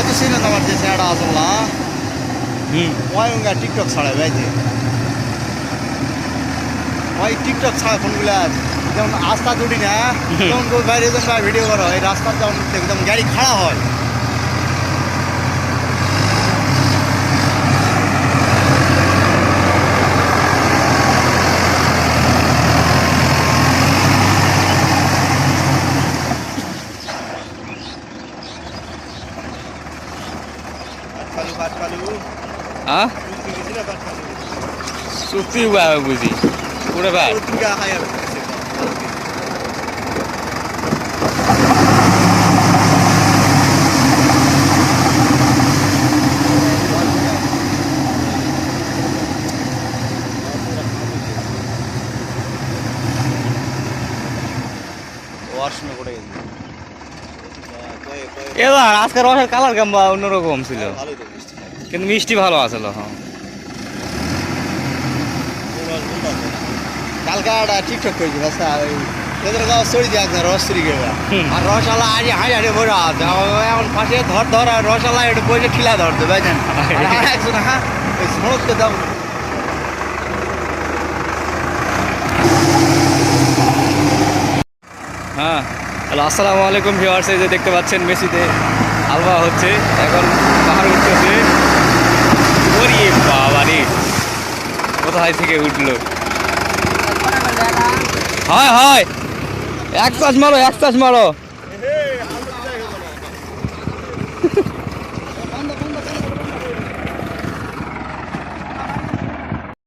আর যে একটা আসল না হুম ওই উঙ্গা টিকটক ছাড়ে ভাইছে ওই টিকটক ছাড়া ফোনগুলো যেমন আস্থা দুটি না যেমন বাইরে যেমন ভিডিও করা হয় রাস্তার যেমন একদম গাড়ি খাড়া হয় হ্যাঁ সত্যি বুঝি পুরো ভাই এবার আজকে রসের কালার কেমবা অন্যরকম ছিল? ভালোই কিন্তু মিষ্টি ভালো আছিল হ্যাঁ। কালকা একটা টিকটক করেছি বাসা ওই এদের গাও সরি দিয়ে একদম রস চুরি গেবে আর রসালা আজ হাঁড়ি হাঁড়ি ভরে আছে। এখন পাশে ধর ধর আর রসালা একটু বসে ঠিলা ধরতে বুঝছেন? আর একজন হ্যাঁ ওই সমস্ত দাম হ্যাঁ হ্যালো আসসালামু আলাইকুম ভিউয়ার্স এই যে দেখতে পাচ্ছেন মেসিতে আলবা হচ্ছে এখন পাহাড় উঠতেছে। কোথায় থেকে উঠল। হয় হয়। এক চাষ মারো এক চাষ মারো।